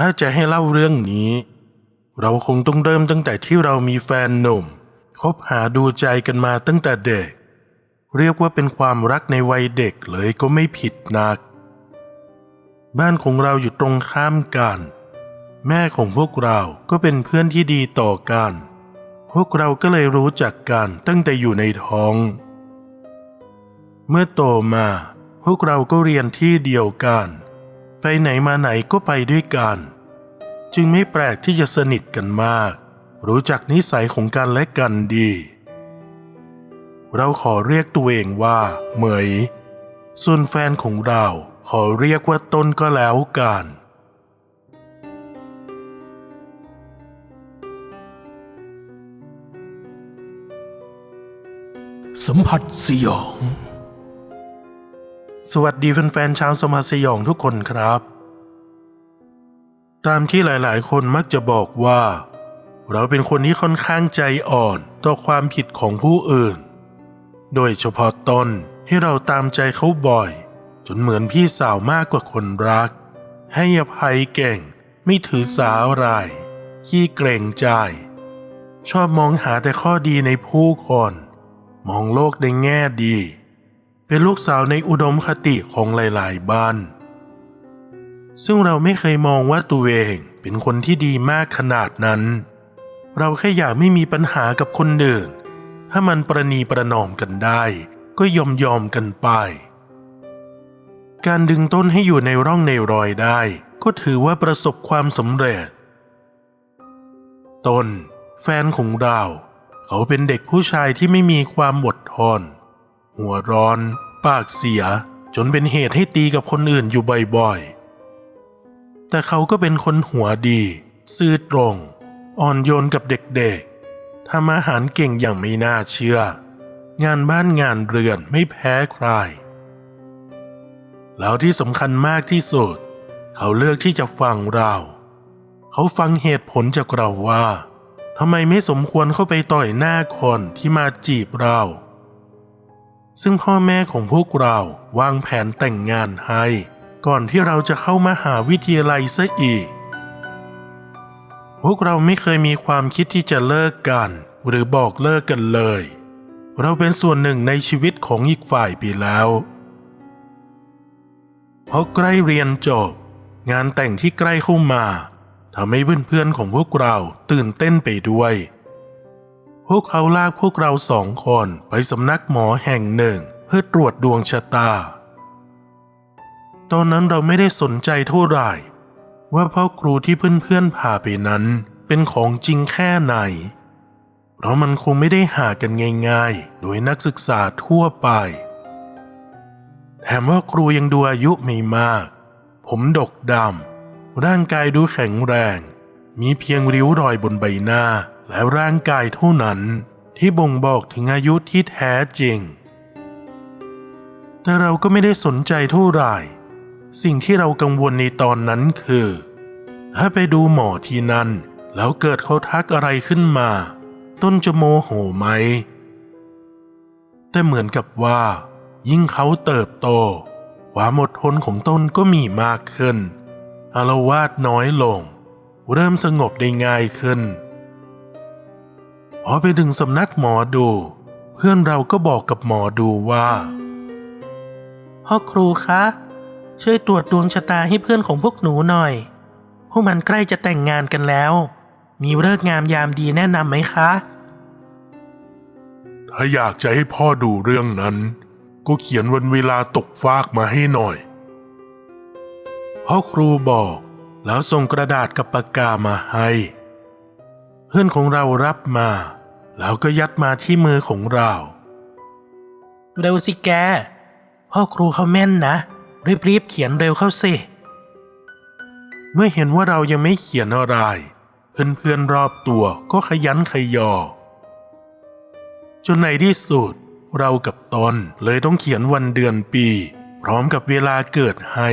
ถ้าจะให้เล่าเรื่องนี้ เราคงต้องเริ่มตั้งแต่ที่เรามีแฟนหนุ่ม คบหาดูใจกันมาตั้งแต่เด็ก เรียกว่าเป็นความรักในวัยเด็กเลยก็ไม่ผิดนัก บ้านของเราอยู่ตรงข้ามกัน แม่ของพวกเราก็เป็นเพื่อนที่ดีต่อกัน พวกเราก็เลยรู้จักกันตั้งแต่อยู่ในท้อง เมื่อโตมา พวกเราก็เรียนที่เดียวกัน ไปไหนมาไหนก็ไปด้วยกัน จึงไม่แปลกที่จะสนิทกันมาก รู้จักนิสัยของกันและกันดี เราขอเรียกตัวเองว่าเหมย ส่วนแฟนของเราขอเรียกว่าต้นก็แล้วกันสัมผัสสยอง สวัสดีแฟนๆชาวสมาสยองทุกคนครับ ตามที่หลายๆ คนมักจะบอกว่า เราเป็นคนที่ค่อนข้างใจอ่อนต่อความผิดของผู้อื่น โดยเฉพาะตนที่เราตามใจเขาบ่อย จนเหมือนพี่สาวมากกว่าคนรัก ให้อภัยเก่ง ไม่ถือสาอะไรขี้เกรงใจ ชอบมองหาแต่ข้อดีในผู้คน มองโลกในแง่ดี เป็นลูกสาวในอุดมคติของหลายๆ บ้าน ซึ่งเราไม่เคยมองว่าตัวเองเป็นคนที่ดีมากขนาดนั้น เราแค่อยากไม่มีปัญหากับคนอื่น ถ้ามันประนีประนอมกันได้ ก็ยอมยอมกันไป การดึงต้นให้อยู่ในร่องในรอยได้ ก็ถือว่าประสบความสำเร็จ ต้น แฟนของเรา เขาเป็นเด็กผู้ชายที่ไม่มีความอดทน หัวร้อน ปากเสีย จนเป็นเหตุให้ตีกับคนอื่นอยู่บ่อยๆ แต่เขาก็เป็นคนหัวดี ซื่อตรง อ่อนโยนกับเด็กๆทำอาหารเก่งอย่างไม่น่าเชื่อ งานบ้านงานเรือนไม่แพ้ใคร แล้วที่สำคัญมากที่สุด เขาเลือกที่จะฟังเรา เขาฟังเหตุผลจากเราว่าทำไมไม่สมควรเข้าไปต่อยหน้าคนที่มาจีบเรา ซึ่งพ่อแม่ของพวกเราวางแผนแต่งงานให้ ก่อนที่เราจะเข้ามาหาวิทยาลัยซะอีก พวกเราไม่เคยมีความคิดที่จะเลิกกัน หรือบอกเลิกกันเลย เราเป็นส่วนหนึ่งในชีวิตของอีกฝ่ายไปแล้วพอใกล้เรียนจบ งานแต่งที่ใกล้เข้ามาทำให้เพื่อนๆของพวกเราตื่นเต้นไปด้วย พวกเขาลากพวกเราสองคนไปสำนักหมอแห่งหนึ่ง เพื่อตรวจดวงชะตา ตอนนั้นเราไม่ได้สนใจเท่าไหร่ ว่าพ่อครูที่เพื่อนๆพาไปนั้น เป็นของจริงแค่ไหน เพราะมันคงไม่ได้หากันง่ายๆ โดยนักศึกษาทั่วไปแถมว่าครูยังดูอายุไม่มาก ผมดกดำร่างกายดูแข็งแรง มีเพียงริ้วรอยบนใบหน้า และร่างกายเท่านั้นที่บ่งบอกถึงอายุที่แท้จริง แต่เราก็ไม่ได้สนใจเท่าไหร่ สิ่งที่เรากังวลในตอนนั้นคือ ถ้าไปดูหมอที่นั่น แล้วเกิดเขาทักอะไรขึ้นมา ต้นจะโมโหไหม แต่เหมือนกับว่า ยิ่งเขาเติบโต ความอดทนของต้นก็มีมากขึ้นอารวาสน้อยลง เริ่มสงบได้ง่ายขึ้น อไปถึงสำนักหมอดู เพื่อนเราก็บอกกับหมอดูว่า พ่อครูคะ ช่วยตรวจดวงชะตาให้เพื่อนของพวกหนูหน่อย พวกมันใกล้จะแต่งงานกันแล้ว มีเลิกษ์งามยามดีแนะนำไหมคะ ถ้าอยากจะให้พ่อดูเรื่องนั้น ก็เขียนวันเวลาตกฟากมาให้หน่อย พ่อครูบอกแล้วส่งกระดาษกับปากกามาให้ เพื่อนของเรารับมา แล้วก็ยัดมาที่มือของเรา เร็วสิแก พ่อครูเขาแม่นนะ รีบๆเขียนเร็วเข้าสิ เมื่อเห็นว่าเรายังไม่เขียนอะไร เพื่อนๆรอบตัวก็ขยันขยอ จนในที่สุดเรากับตนเลยต้องเขียนวันเดือนปี พร้อมกับเวลาเกิดให้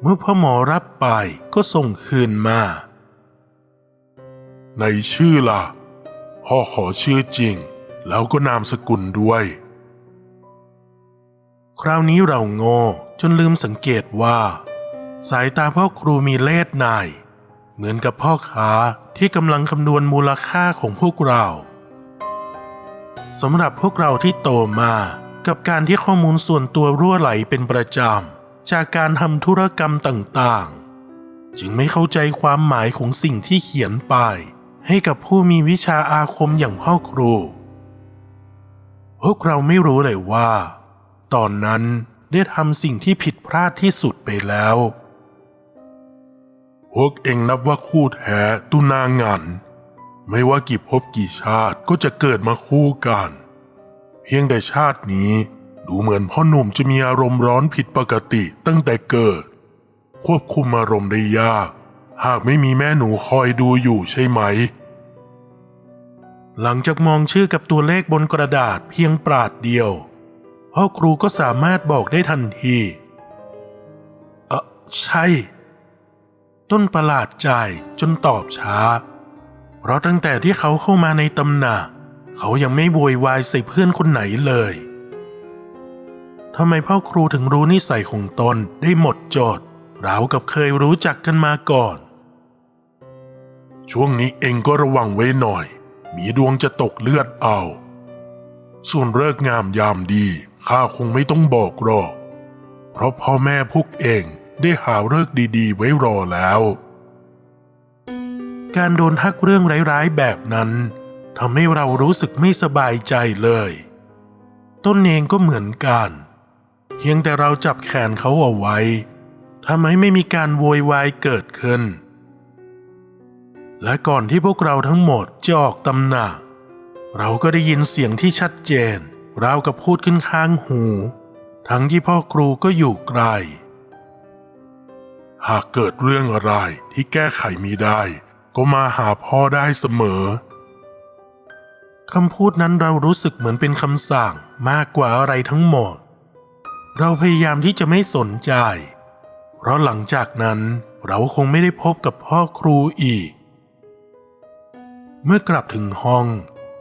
เมื่อพ่อหมอรับไปก็ส่งคืนมา ในชื่อล่ะ พ่อขอชื่อจริง แล้วก็นามสกุลด้วย คราวนี้เราโง่จนลืมสังเกตว่า สายตาพ่อครูมีเล่ห์นาย เหมือนกับพ่อค้าที่กำลังคำนวณมูลค่าของพวกเราสำหรับพวกเราที่โตมากับการที่ข้อมูลส่วนตัวรั่วไหลเป็นประจำจากการทำธุรกรรมต่างๆ จึงไม่เข้าใจความหมายของสิ่งที่เขียนไป ให้กับผู้มีวิชาอาคมอย่างพ่อครู พวกเราไม่รู้เลยว่า ตอนนั้นได้ทำสิ่งที่ผิดพลาดที่สุดไปแล้ว พวกเองนับว่าคู่แท้ตุนางาน ไม่ว่ากี่ภพกี่ชาติก็จะเกิดมาคู่กัน เพียงแต่ชาตินี้ดูเหมือนพ่อหนุ่มจะมีอารมณ์ร้อนผิดปกติตั้งแต่เกิด ควบคุมอารมณ์ได้ยาก หากไม่มีแม่หนูคอยดูอยู่ใช่ไหม หลังจากมองชื่อกับตัวเลขบนกระดาษเพียงปราดเดียว พ่อครูก็สามารถบอกได้ทันทีเออใช่ ต้นประหลาดใจจนตอบช้า เพราะตั้งแต่ที่เขาเข้ามาในตำหนัก เขายังไม่โวยวายใส่เพื่อนคนไหนเลยทำไมพ่อครูถึงรู้นิสัยของตนได้หมดจดราวกับเคยรู้จักกันมาก่อน ช่วงนี้เองก็ระวังไว้หน่อย มีดวงจะตกเลือดเอา ส่วนเลิกงามยามดีข้าคงไม่ต้องบอกหรอก เพราะพ่อแม่พวกเองได้หาเลิกดีๆ ไว้รอแล้ว การโดนทักเรื่องร้ายๆแบบนั้นทำให้เรารู้สึกไม่สบายใจเลย ต้นเองก็เหมือนกันเพียงแต่เราจับแขนเขาเอาไว้ทำให้ไม่มีการโวยวายเกิดขึ้น และก่อนที่พวกเราทั้งหมดจะออกตำหนัก เราก็ได้ยินเสียงที่ชัดเจนราวกับพูดขึ้นข้างหู ทั้งที่พ่อครูก็อยู่ไกล หากเกิดเรื่องอะไรที่แก้ไขม่ได้ ก็มาหาพ่อได้เสมอคำพูดนั้นเรารู้สึกเหมือนเป็นคำสั่งมากกว่าอะไรทั้งหมด เราพยายามที่จะไม่สนใจ เพราะหลังจากนั้นเราคงไม่ได้พบกับพ่อครูอีก เมื่อกลับถึงห้อง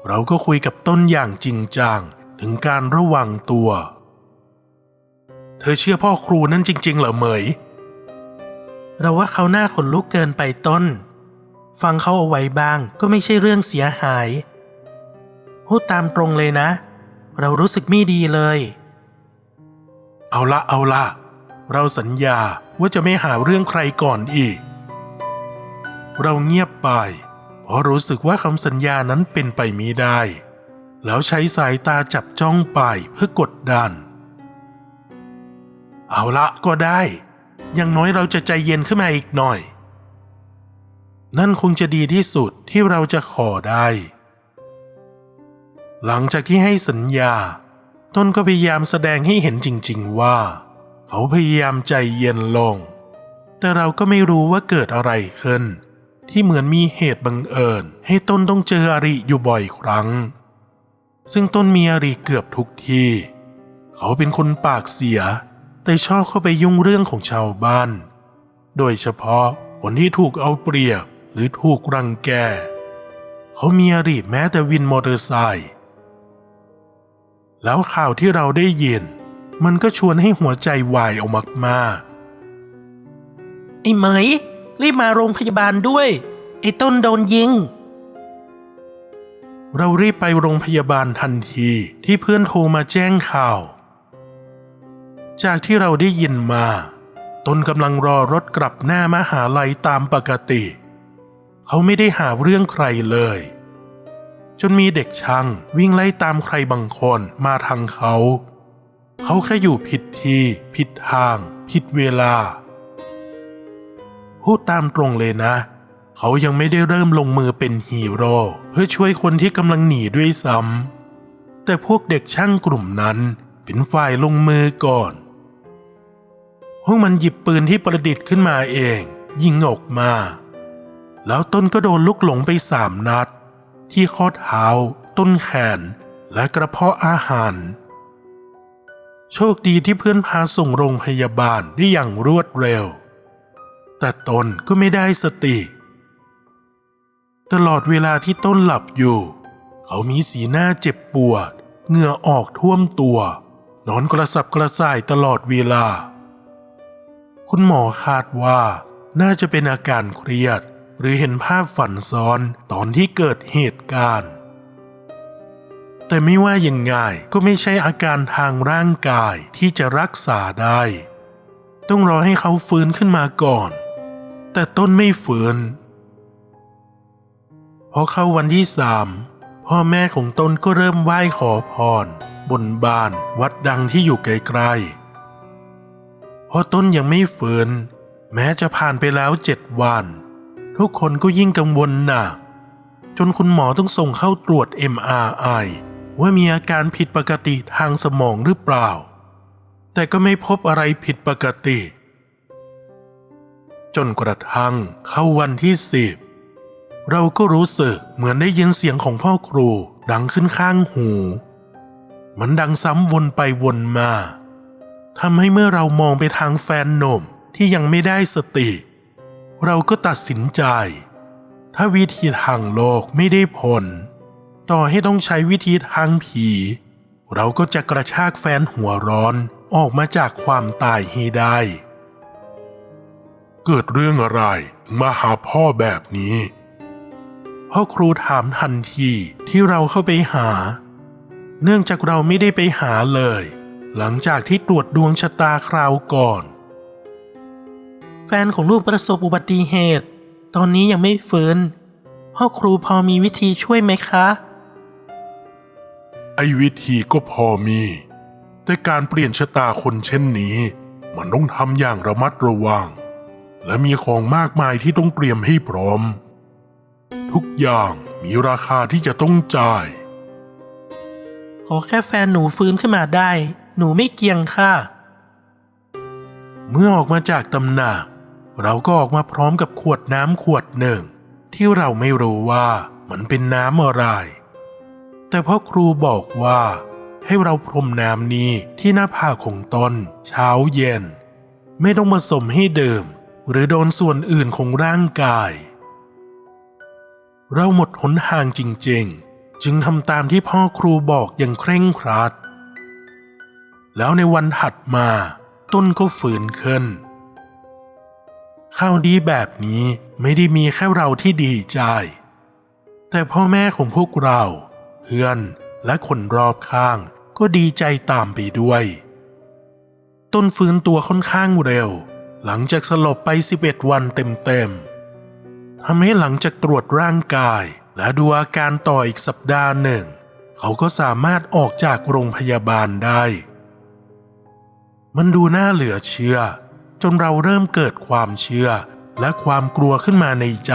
เราก็คุยกับต้นอย่างจริงจังถึงการระวังตัว เธอเชื่อพ่อครูนั่นจริง ๆ เหรอเหมย เราว่าเขาหน้าขนลุกเกินไปต้น ฟังเขาเอาไว้บ้างก็ไม่ใช่เรื่องเสียหาย พูดตามตรงเลยนะ เรารู้สึกไม่ดีเลย เอาละเอาละเราสัญญาว่าจะไม่หาเรื่องใครก่อนอีก เราเงียบไป เพราะรู้สึกว่าคำสัญญานั้นเป็นไปมิได้ แล้วใช้สายตาจับจ้องไปเพื่อกดดัน เอาละก็ได้ อย่างน้อยเราจะใจเย็นขึ้นมาอีกหน่อย นั่นคงจะดีที่สุดที่เราจะขอได้ หลังจากที่ให้สัญญา ต้นก็พยายามแสดงให้เห็นจริง ๆว่า เขาพยายามใจเย็นลง แต่เราก็ไม่รู้ว่าเกิดอะไรขึ้น ที่เหมือนมีเหตุบังเอิญ ให้ต้นต้องเจออริอยู่บ่อยครั้ง ซึ่งต้นมีอริเกือบทุกที่ เขาเป็นคนปากเสีย แต่ชอบเข้าไปยุ่งเรื่องของชาวบ้าน โดยเฉพาะคนที่ถูกเอาเปรียบหรือถูกรังแก เขามีอริแม้แต่วินมอเตอร์ไซค์แล้วข่าวที่เราได้ยิน มันก็ชวนให้หัวใจวายเอามากไอ้เหมย รีบมาโรงพยาบาลด้วย ไอ้ต้นโดนยิง เรารีบไปโรงพยาบาลทันทีที่เพื่อนโทรมาแจ้งข่าว จากที่เราได้ยินมา ต้นกำลังรอรถกลับหน้ามหาลัยตามปกติ เขาไม่ได้หาเรื่องใครเลย จนมีเด็กช่างวิ่งไล่ตามใครบางคนมาทางเขา เขาแค่อยู่ผิดที่ ผิดทาง ผิดเวลา พูดตามตรงเลยนะ เขายังไม่ได้เริ่มลงมือเป็นฮีโร่เพื่อช่วยคนที่กำลังหนีด้วยซ้ำแต่พวกเด็กช่างกลุ่มนั้นเป็นฝ่ายลงมือก่อน พวกมันหยิบปืนที่ประดิษฐ์ขึ้นมาเอง ยิงออกมา แล้วต้นก็โดนลุกหลงไปสามนัด ที่ข้อเท้า ต้นแขน และกระเพาะอาหาร โชคดีที่เพื่อนพาส่งโรงพยาบาลได้อย่างรวดเร็ว แต่ตนก็ไม่ได้สติ ตลอดเวลาที่ต้นหลับอยู่ เขามีสีหน้าเจ็บปวด เหงื่อออกท่วมตัว นอนกระสับกระส่ายตลอดเวลา คุณหมอคาดว่าน่าจะเป็นอาการเครียด หรือเห็นภาพฝันซ้อนตอนที่เกิดเหตุการณ์ แต่ไม่ว่ายังไงก็ไม่ใช่อาการทางร่างกายที่จะรักษาได้ ต้องรอให้เขาฟื้นขึ้นมาก่อน แต่ต้นไม่ฟื้นพอเข้าวันที่สามพ่อแม่ของต้นก็เริ่มไหว้ขอพร บนบานวัดดังที่อยู่ไกลๆเพราะต้นยังไม่ฟื้นแม้จะผ่านไปแล้วเจ็ดวัน ทุกคนก็ยิ่งกังวลหนักจนคุณหมอต้องส่งเข้าตรวจ MRI ว่ามีอาการผิดปกติทางสมองหรือเปล่า แต่ก็ไม่พบอะไรผิดปกติ จนกระทั่งเข้าวันที่สิบเราก็รู้สึกเหมือนได้ยินเสียงของพ่อครูดังขึ้นข้างหู มันดังซ้ำวนไปวนมาทำให้เมื่อเรามองไปทางแฟนหนุ่มที่ยังไม่ได้สติ เราก็ตัดสินใจ ถ้าวิธีทางโลกไม่ได้ผล ต่อให้ต้องใช้วิธีทางผี เราก็จะกระชากแฟนหัวร้อนออกมาจากความตายให้ได้ เกิดเรื่องอะไรถึงมาหาพ่อแบบนี้ พ่อครูถามทันทีที่เราเข้าไปหา เนื่องจากเราไม่ได้ไปหาเลย หลังจากที่ตรวจดวงชะตาคราวก่อน แฟนของลูกประสบอุบัติเหตุ ตอนนี้ยังไม่ฟื้น พ่อครูพอมีวิธีช่วยไหมคะ ไอ้วิธีก็พอมี แต่การเปลี่ยนชะตาคนเช่นนี้ มันต้องทำอย่างระมัดระวัง และมีของมากมายที่ต้องเตรียมให้พร้อม ทุกอย่างมีราคาที่จะต้องจ่าย ขอแค่แฟนหนูฟื้นขึ้นมาได้ หนูไม่เกี่ยงค่ะ เมื่อออกมาจากตำหนัก เราก็ออกมาพร้อมกับขวดน้ำขวดหนึ่ง ที่เราไม่รู้ว่ามันเป็นน้ำอะไร แต่พ่อครูบอกว่า ให้เราพรมน้ำนี้ที่หน้าผากของตนเช้าเย็น ไม่ต้องผสมให้ดื่ม หรือโดนส่วนอื่นของร่างกาย เราหมดหนทางจริงๆ จึงทำตามที่พ่อครูบอกอย่างเคร่งครัด แล้วในวันถัดมาต้นก็ฝืนขึ้นข่าวดีแบบนี้ไม่ได้มีแค่เราที่ดีใจ แต่พ่อแม่ของพวกเรา เพื่อนและคนรอบข้างก็ดีใจตามไปด้วย ต้นฟื้นตัวค่อนข้างเร็ว หลังจากสลบไป 11 วันเต็มๆทำให้หลังจากตรวจร่างกาย และดูอาการต่ออีกสัปดาห์หนึ่ง เขาก็สามารถออกจากโรงพยาบาลได้ มันดูน่าเหลือเชื่อ จนเราเริ่มเกิดความเชื่อและความกลัวขึ้นมาในใจ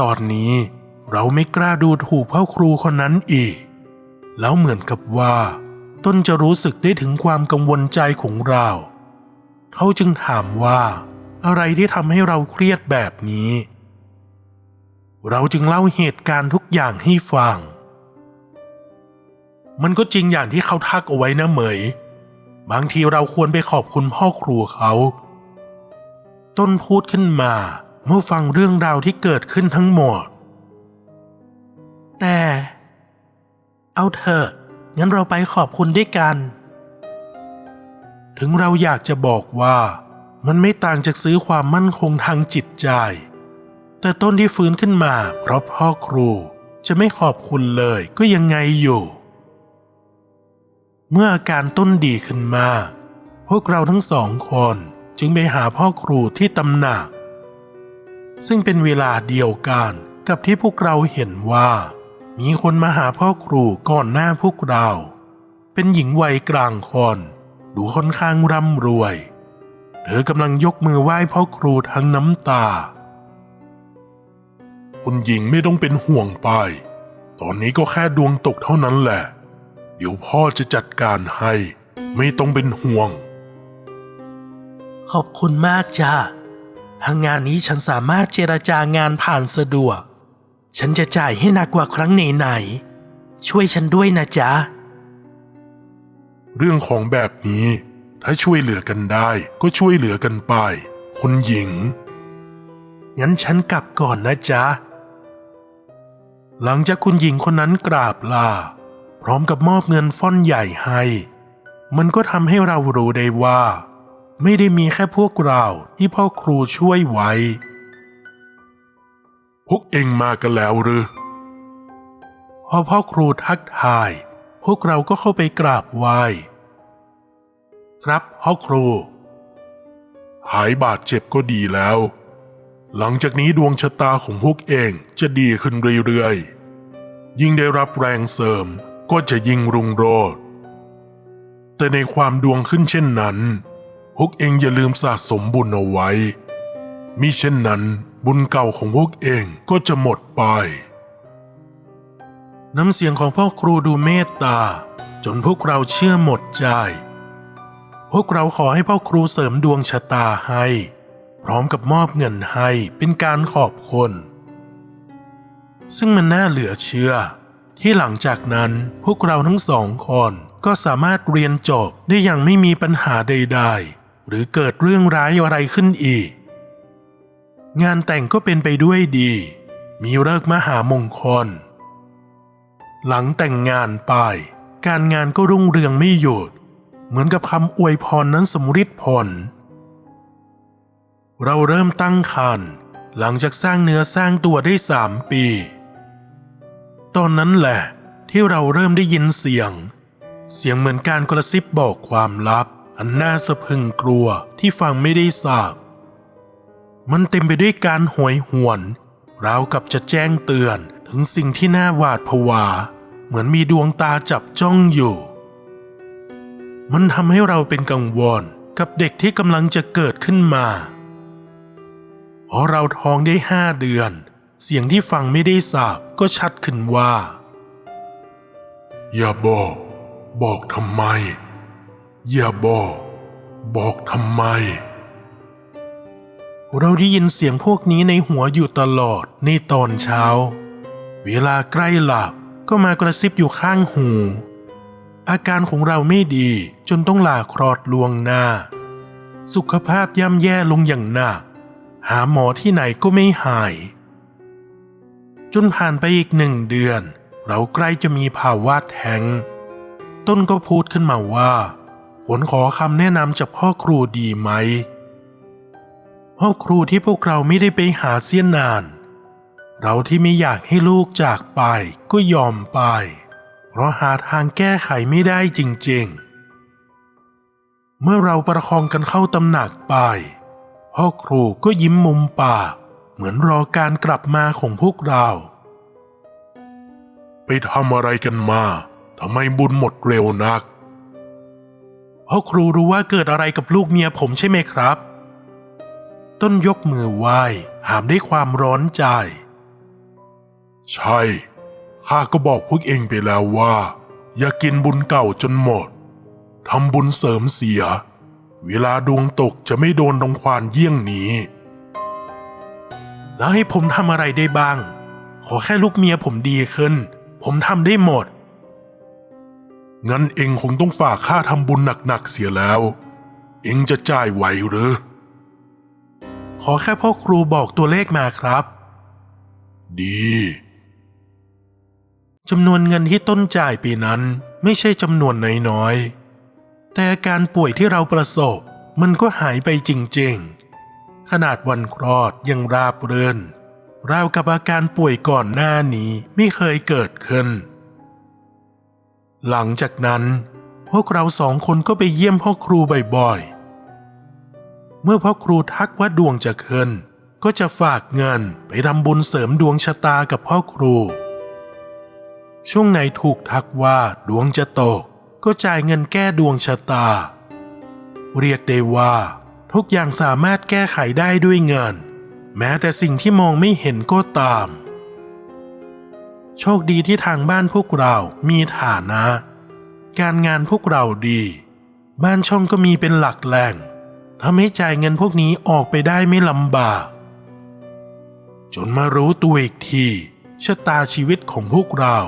ตอนนี้เราไม่กล้าดูถูกพ่อครูคนนั้นอีก แล้วเหมือนกับว่า ต้นจะรู้สึกได้ถึงความกังวลใจของเรา เขาจึงถามว่า อะไรที่ทำให้เราเครียดแบบนี้ เราจึงเล่าเหตุการณ์ทุกอย่างให้ฟัง มันก็จริงอย่างที่เขาทักเอาไว้นะเหมย บางทีเราควรไปขอบคุณพ่อครูเขา ต้นพูดขึ้นมาเมื่อฟังเรื่องราวที่เกิดขึ้นทั้งหมด แต่ เอาเถอะงั้นเราไปขอบคุณด้วยกัน ถึงเราอยากจะบอกว่ามันไม่ต่างจากซื้อความมั่นคงทางจิตใจ แต่ต้นที่ฟื้นขึ้นมาเพราะพ่อครูจะไม่ขอบคุณเลยก็ยังไงอยู่ เมื่ออาการต้นดีขึ้นมาก พวกเราทั้งสองคนจึงไปหาพ่อครูที่ตำหนัก ซึ่งเป็นเวลาเดียวกันกับที่พวกเราเห็นว่า มีคนมาหาพ่อครูก่อนหน้าพวกเรา เป็นหญิงวัยกลางคน ดูค่อนข้างร่ำรวย เธอกำลังยกมือไหว้พ่อครูทั้งน้ำตา คุณหญิงไม่ต้องเป็นห่วงไป ตอนนี้ก็แค่ดวงตกเท่านั้นแหละ เดี๋ยวพ่อจะจัดการให้ ไม่ต้องเป็นห่วง ขอบคุณมากจ้าทางงานนี้ฉันสามารถเจรจางานผ่านสะดวก ฉันจะจ่ายให้หนักกว่าครั้งไหนๆช่วยฉันด้วยนะจ๊ะ เรื่องของแบบนี้ ถ้าช่วยเหลือกันได้ก็ช่วยเหลือกันไป คุณหญิง งั้นฉันกลับก่อนนะจ๊ะ หลังจากคุณหญิงคนนั้นกราบลา พร้อมกับมอบเงินฟ่อนใหญ่ให้ มันก็ทำให้เรารู้ได้ว่า ไม่ได้มีแค่พวกเราที่พ่อครูช่วยไว้ พวกเองมากันแล้วหรือพอพ่อครูทักทาย วกเราก็เข้าไปกราบไหว้ครับพ่อครู หายบาดเจ็บก็ดีแล้ว หลังจากนี้ดวงชะตาของพวกเองจะดีขึ้นเรื่อยๆ ยิ่งได้รับแรงเสริมก็จะยิ่งรุ่งโรจน์แต่ในความดวงขึ้นเช่นนั้น พวกเองอย่าลืมสะสมบุญเอาไว้มิเช่นนั้นบุญเก่าของพวกเองก็จะหมดไป น้ำเสียงของพ่อครูดูเมตตา จนพวกเราเชื่อหมดใจ พวกเราขอให้พ่อครูเสริมดวงชะตาให้ พร้อมกับมอบเงินให้เป็นการขอบคุณ ซึ่งมันน่าเหลือเชื่อ ที่หลังจากนั้นพวกเราทั้งสองคนก็สามารถเรียนจบได้อย่างไม่มีปัญหาใด ๆ หรือเกิดเรื่องร้ายอะไรขึ้นอีก งานแต่งก็เป็นไปด้วยดี มีเลิกมหามงคล หลังแต่งงานไป การงานก็รุ่งเรืองไม่หยุด เหมือนกับคำอวยพรนั้นสำฤทธิ์ผล เราเริ่มตั้งครรภ์หลังจากสร้างเนื้อสร้างตัวได้สามปี ตอนนั้นแหละที่เราเริ่มได้ยินเสียง เสียงเหมือนการกระซิบบอกความลับ อันน่าสะพึงกลัวที่ฟังไม่ได้ทราบ มันเต็มไปด้วยการหวยหวนราวกับจะแจ้งเตือน ถึงสิ่งที่น่าหวาดผวา เหมือนมีดวงตาจับจ้องอยู่ มันทำให้เราเป็นกังวลกับเด็กที่กำลังจะเกิดขึ้นมาพอเราท้องได้ห้าเดือน เสียงที่ฟังไม่ได้สาบก็ชัดขึ้นว่า อย่าบอก บอกทำไม อย่าบอก บอกทำไม เราได้ยินเสียงพวกนี้ในหัวอยู่ตลอดในตอนเช้า เวลาใกล้หลับก็มากระซิบอยู่ข้างหู อาการของเราไม่ดีจนต้องลาคลอดลวงหน้า สุขภาพย่ำแย่ลงอย่างหนัก หาหมอที่ไหนก็ไม่หาย จนผ่านไปอีกหนึ่งเดือน เราใกล้จะมีภาวะแท้ง ต้นก็พูดขึ้นมาว่าผลขอคำแนะนำจากพ่อครูดีไหม พ่อครูที่พวกเราไม่ได้ไปหาเสี้ยนนาน เราที่ไม่อยากให้ลูกจากไปก็ยอมไป เพราะหาทางแก้ไขไม่ได้จริงๆ เมื่อเราประคองกันเข้าตำหนักไป พ่อครูก็ยิ้มมุมปากเหมือนรอการกลับมาของพวกเรา ไปทำอะไรกันมาทำไมบุญหมดเร็วนักพ่อครูรู้ว่าเกิดอะไรกับลูกเมียผมใช่ไหมครับ ต้นยกมือไหว้ถามด้วยความร้อนใจ ใช่ ข้าก็บอกพวกเองไปแล้วว่า อย่ากินบุญเก่าจนหมด ทำบุญเสริมเสีย เวลาดวงตกจะไม่โดนรงควานเยี่ยงนี้ แล้วให้ผมทำอะไรได้บ้าง ขอแค่ลูกเมียผมดีขึ้น ผมทำได้หมด งั้นเองคงต้องฝากค่าทำบุญหนักๆเสียแล้ว เองจะจ่ายไหวหรือ ขอแค่พ่อครูบอกตัวเลขมาครับ ดี จำนวนเงินที่ต้นจ่ายปีนั้นไม่ใช่จำนวนน้อยๆ แต่อาการป่วยที่เราประสบมันก็หายไปจริงๆ ขนาดวันคลอดยังราบเรือนราวกับอาการป่วยก่อนหน้านี้ไม่เคยเกิดขึ้น หลังจากนั้น พวกเราสองคนก็ไปเยี่ยมพ่อครูบ่อยๆ เมื่อพ่อครูทักว่าดวงจะขึ้น ก็จะฝากเงินไปทำบุญเสริมดวงชะตากับพ่อครู ช่วงไหนถูกทักว่าดวงจะตก ก็จ่ายเงินแก้ดวงชะตา เรียกได้ว่า ทุกอย่างสามารถแก้ไขได้ด้วยเงิน แม้แต่สิ่งที่มองไม่เห็นก็ตาม โชคดีที่ทางบ้านพวกเรามีฐานะ การงานพวกเราดี บ้านช่องก็มีเป็นหลักแหล่งทำให้จ่ายเงินพวกนี้ออกไปได้ไม่ลำบาก จนมารู้ตัวอีกทีชะตาชีวิตของพวกเรา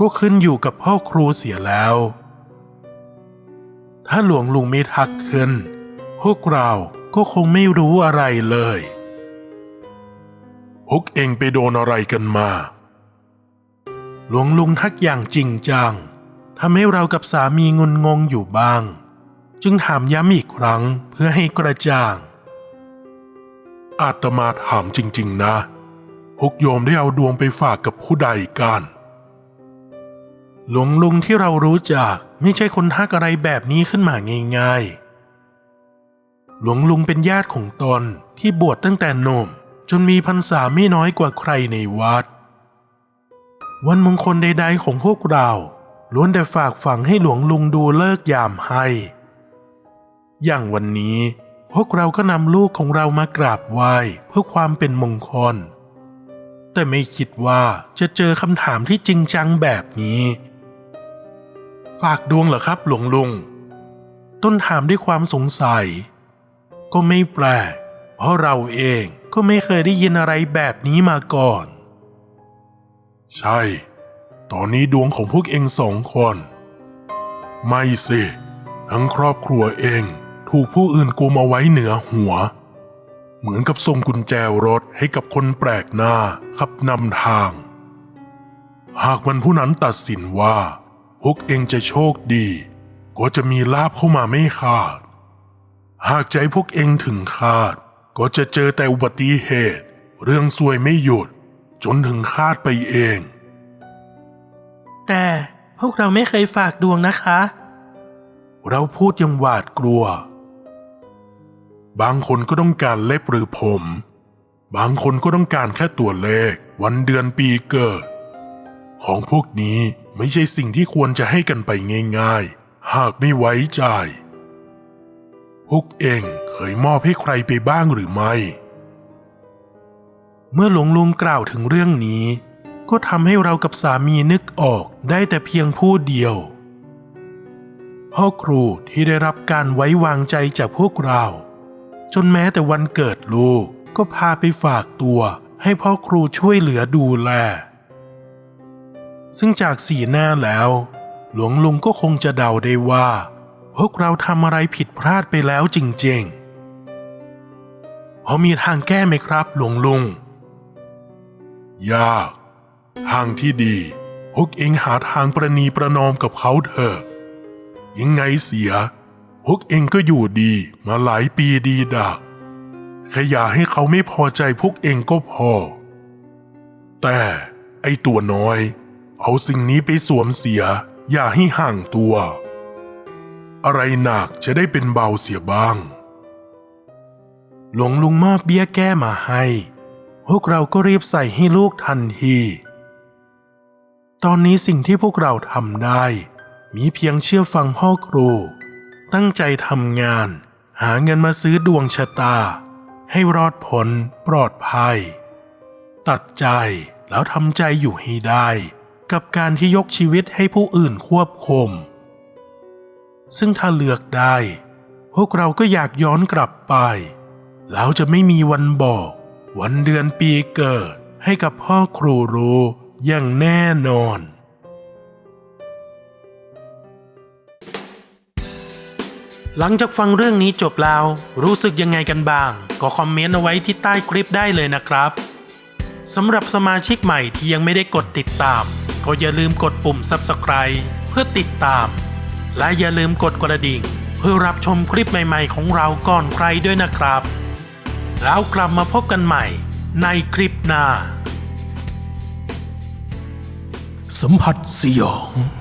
ก็ขึ้นอยู่กับพ่อครูเสียแล้ว ถ้าหลวงลุงไม่ทักขึ้น พวกเราก็คงไม่รู้อะไรเลย พวกเองไปโดนอะไรกันมา หลวงลุงทักอย่างจริงจังทำให้เรากับสามีงุนงงอยู่บ้าง จึงถามย้ำอีกครั้งเพื่อให้กระจ่าง อาตมาถามจริง ๆ นะพวกโยมได้เอาดวงไปฝากกับผู้ใดกัน หลวงลุงที่เรารู้จักไม่ใช่คนทักอะไรแบบนี้ขึ้นมาง่ายๆ หลวงลุงเป็นญาติของตนที่บวชตั้งแต่หนุ่มจนมีพรรษาไม่น้อยกว่าใครในวัด วันมงคลใดๆของพวกเราล้วนแต่ฝากฝังให้หลวงลุงดูเลิกยามให้ อย่างวันนี้พวกเราก็นำลูกของเรามากราบไหว้เพื่อความเป็นมงคล แต่ไม่คิดว่าจะเจอคำถามที่จริงจังแบบนี้ ฝากดวงเหรอครับหลวงลุง ต้นถามด้วยความสงสัย ก็ไม่แปลกเพราะเราเองก็ไม่เคยได้ยินอะไรแบบนี้มาก่อน ใช่ ตอนนี้ดวงของพวกเองสองคน ไม่สิทั้งครอบครัวเองถูกผู้อื่นกุมเอาไว้เหนือหัว เหมือนกับส่งกุญแจรถให้กับคนแปลกหน้าขับนำทาง หากมันผู้นั้นตัดสินว่า พวกเองจะโชคดี ก็จะมีลาบเข้ามาไม่ขาด หากใจพวกเองถึงคาด ก็จะเจอแต่อุบัติเหตุ เรื่องซวยไม่หยุด จนถึงคาดไปเอง แต่พวกเราไม่เคยฝากดวงนะคะ เราพูดอยังหวาดกลัว บางคนก็ต้องการเล็บหรือผม บางคนก็ต้องการแค่ตัวเลข วันเดือนปีเกิด ของพวกนี้ ไม่ใช่สิ่งที่ควรจะให้กันไปง่ายๆ หากไม่ไว้ใจพวกเองเคยมอบให้ใครไปบ้างหรือไม่ เมื่อหลวงลุงกล่าวถึงเรื่องนี้ ก็ทำให้เรากับสามีนึกออกได้แต่เพียงผู้เดียว พ่อครูที่ได้รับการไว้วางใจจากพวกเรา จนแม้แต่วันเกิดลูกก็พาไปฝากตัวให้พ่อครูช่วยเหลือดูแล ซึ่งจากสีหน้าแล้ว หลวงลุงก็คงจะเดาได้ว่า พวกเราทำอะไรผิดพลาดไปแล้วจริงๆพอมีทางแก้ไหมครับ หลวงลุง ยาก ทางที่ดี พวกเองหาทางประนีประนอมกับเขาเถอะ ยังไงเสีย พวกเองก็อยู่ดีมาหลายปีดีดักแค่อย่าให้เขาไม่พอใจพวกเองก็พอ แต่ไอตัวน้อย เอาสิ่งนี้ไปสวมเสีย อย่าให้ห่างตัว อะไรหนักจะได้เป็นเบาเสียบ้าง หลวงลุงมอบเบี้ยแก้มาให้ พวกเราก็รีบใส่ให้ลูกทันที ตอนนี้สิ่งที่พวกเราทำได้ มีเพียงเชื่อฟังพ่อครู ตั้งใจทำงาน หาเงินมาซื้อดวงชะตา ให้รอดพ้นปลอดภัย ตัดใจแล้วทำใจอยู่ให้ได้ กับการที่ยกชีวิตให้ผู้อื่นควบคุม ซึ่งถ้าเลือกได้ พวกเราก็อยากย้อนกลับไป แล้วจะไม่มีวันบอก วันเดือนปีเกิดให้กับพ่อครูรู้อย่างแน่นอน หลังจากฟังเรื่องนี้จบแล้ว รู้สึกยังไงกันบ้าง ก็คอมเมนต์เอาไว้ที่ใต้คลิปได้เลยนะครับสำหรับสมาชิกใหม่ที่ยังไม่ได้กดติดตาม ก็อย่าลืมกดปุ่ม Subscribe เพื่อติดตาม และอย่าลืมกดกระดิ่ง เพื่อรับชมคลิปใหม่ๆของเราก่อนใครด้วยนะครับ แล้วกลับมาพบกันใหม่ในคลิปหน้า สัมผัสสยอง